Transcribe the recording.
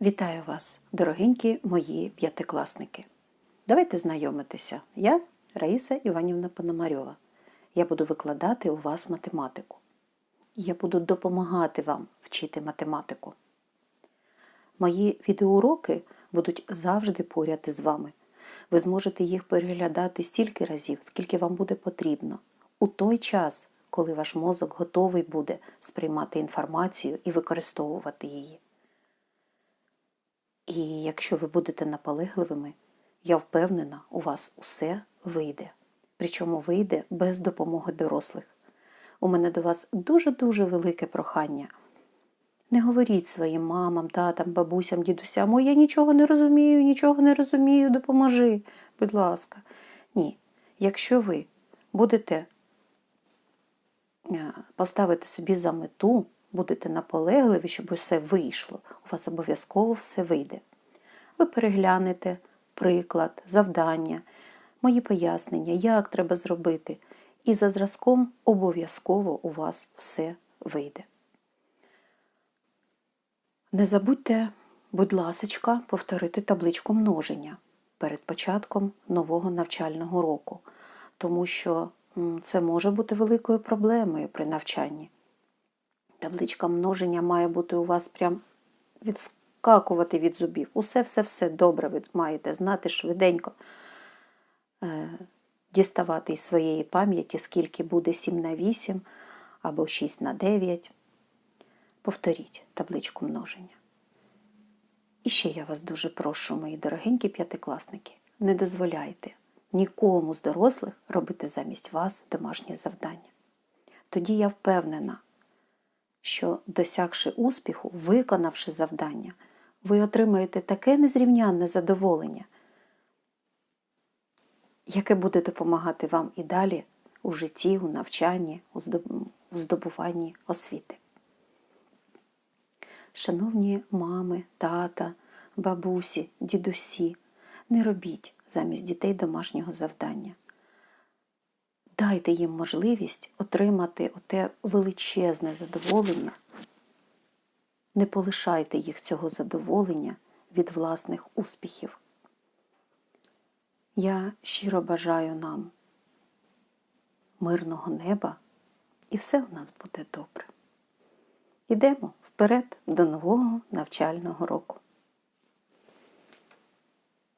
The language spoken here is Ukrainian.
Вітаю вас, дорогенькі мої п'ятикласники. Давайте знайомитися. Я Раїса Іванівна Пономарьова. Я буду викладати у вас математику. Я буду допомагати вам вчити математику. Мої відеоуроки будуть завжди поряд із вами. Ви зможете їх переглядати стільки разів, скільки вам буде потрібно, у той час, коли ваш мозок готовий буде сприймати інформацію і використовувати її. І якщо ви будете наполегливими, я впевнена, у вас усе вийде. Причому вийде без допомоги дорослих. У мене до вас дуже-дуже велике прохання. Не говоріть своїм мамам, татам, бабусям, дідусям, ой, я нічого не розумію, нічого не розумію, допоможи, будь ласка. Ні. Якщо ви будете е, поставити собі за мету, будете наполегливі, щоб усе вийшло, у вас обов'язково все вийде. Ви переглянете приклад, завдання, мої пояснення, як треба зробити, і за зразком обов'язково у вас все вийде. Не забудьте, будь ласочка, повторити табличку множення перед початком нового навчального року, тому що це може бути великою проблемою при навчанні. Табличка множення має бути у вас прям відскакувати від зубів. Усе, все, все добре ви маєте знати швиденько. Е, діставати із своєї пам'яті, скільки буде 7 на 8 або 6 на 9. Повторіть табличку множення. І ще я вас дуже прошу, мої дорогенькі п'ятикласники, не дозволяйте нікому з дорослих робити замість вас домашнє завдання. Тоді я впевнена, що досягши успіху, виконавши завдання, ви отримаєте таке незрівнянне задоволення, яке буде допомагати вам і далі у житті, у навчанні, у здобуванні освіти. Шановні мами, тата, бабусі, дідусі, не робіть замість дітей домашнього завдання. Дайте їм можливість отримати оте величезне задоволення. Не полишайте їх цього задоволення від власних успіхів. Я щиро бажаю нам мирного неба, і все у нас буде добре. Ідемо вперед до нового навчального року.